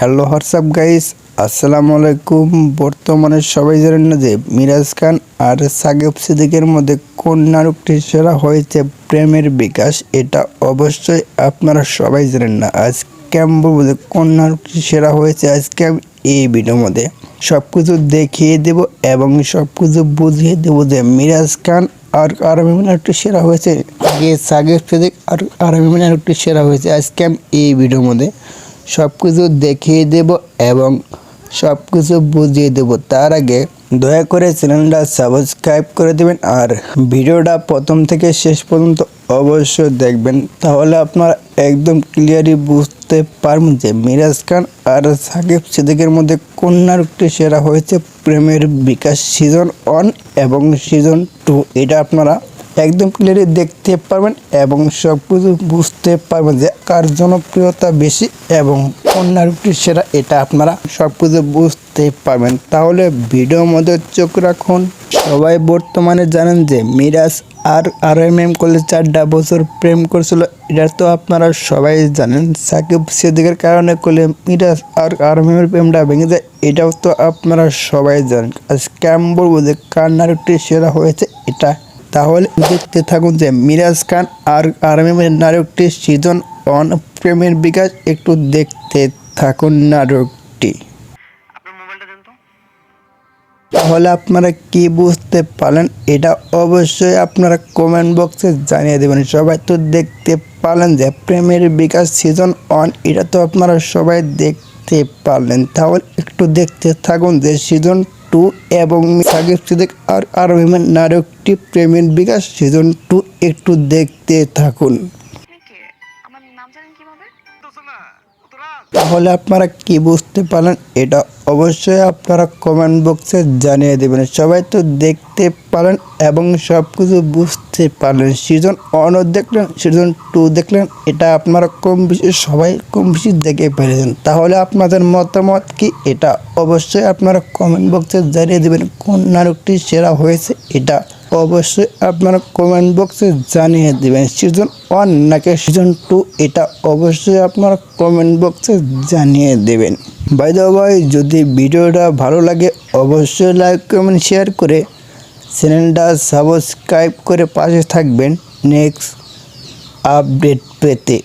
Hello WhatsApp guys আসসালামু আলাইকুম। বর্তমানে সবাই জানেন না যে মিরাজ খান আর সাকিব সিদ্দিকের মধ্যে কোন নাটকটি সেরা হয়েছে প্রেমের বিকাশ, এটা অবশ্যই আপনারা সবাই জানেন না। আজকে আমি বলব যে কোন নাটকটি সেরা হয়েছে আজকে আমি এই ভিডিওর মধ্যে। সব কিছু দেখিয়ে দেব এবং সব কিছু বুঝিয়ে দেবো যে মিরাজ খান আর আরবি নাটকটি সেরা হয়েছে। আগে সাকিব সিদ্দিক আর আরবি নাটকটি সেরা হয়েছে। আজকে আমি এই ভিডিওর মধ্যে সব কিছু দেখিয়ে দেব এবং সব কিছু বুঝিয়ে দেব। তার আগে দয়া করে চ্যানেলটা সাবস্ক্রাইব করে দেবেন আর ভিডিওটা প্রথম থেকে শেষ পর্যন্ত অবশ্যই দেখবেন। তাহলে আপনারা একদম ক্লিয়ারলি বুঝতে পারবেন যে মিরাজ খান আর সাকিব সিদ্দিকের মধ্যে কোন নাটকটি সেরা হয়েছে প্রেমের বিকাশ সিজন ওয়ান এবং সিজন টু এটা আপনারা একদম ক্লিয়ারলি দেখতে পারবেন এবং সব কিছু বুঝতে পারবেন যে কার জনপ্রিয়তা বেশি এবং কোন নাটকটি সেরা এটা আপনারা সব কিছু বুঝতে পারবেন। তাহলে ভিডিওর মধ্যে চোখ রাখুন। সবাই বর্তমানে জানেন যে মিরাজ আর আর এম এম কলেজ চারটা বছর প্রেম করছিল। এটা তো আপনারা সবাই জানেন। সাকিব সিদ্দিকের কারণে করলে মিরাজ আর আর এম এর প্রেমটা ভেঙে যায়। এটাও তো আপনারা সবাই জানেন। আজকে আমি বলব যে কার নাটকটি সেরা হয়েছে এটা তাহলে দেখতে থাকুন যে মিরাজ খান আর আরএমের নাটকটি সিজন অন প্রেমের বিকাশ একটু দেখতে থাকুন নাটকটি। তাহলে আপনারা কি বুঝতে পারলেন? এটা অবশ্যই আপনারা কমেন্ট বক্সে জানিয়ে দেবেন। সবাই তো দেখতে পারলেন যে প্রেমের বিকাশ সিজন ওয়ান এটা তো আপনারা সবাই দেখতে পারলেন। তাহলে একটু দেখতে থাকুন যে সিজন টু এবং সাকিব সিদ্দিক আর আরবিমের নারকটি প্রেমের বিকাশ সিজন টু একটু দেখতে থাকুন। আমার নাম জানেন কীভাবে? তাহলে আপনারা কি বুঝতে পারলেন? এটা অবশ্যই আপনারা কমেন্ট বক্সে জানিয়ে দেবেন। সবাই তো দেখতে পারেন এবং সব কিছু বুঝতে পারলেন। সিজন ওয়ানও দেখলেন সিজন টু দেখলেন। এটা আপনারা কম বেশি, সবাই কম বেশি দেখে পেরেছেন তাহলে আপনাদের মতামত কি? এটা অবশ্যই আপনারা কমেন্ট বক্সে জানিয়ে দেবেন। কোন নাটকটি সেরা হয়েছে? এটা অবশ্যই আপনারা কমেন্ট বক্সে জানিয়ে দেবেন। সিজন ওয়ান নাকি সিজন টু এটা অবশ্যই আপনারা কমেন্ট বক্সে জানিয়ে দেবেন। বাই ভাই যদি ভিডিওটা ভালো লাগে, অবশ্যই লাইক কমেন্ট শেয়ার করে চ্যানেলটা সাবস্ক্রাইব করে পাশে থাকবেন। নেক্সট আপডেট পেতে।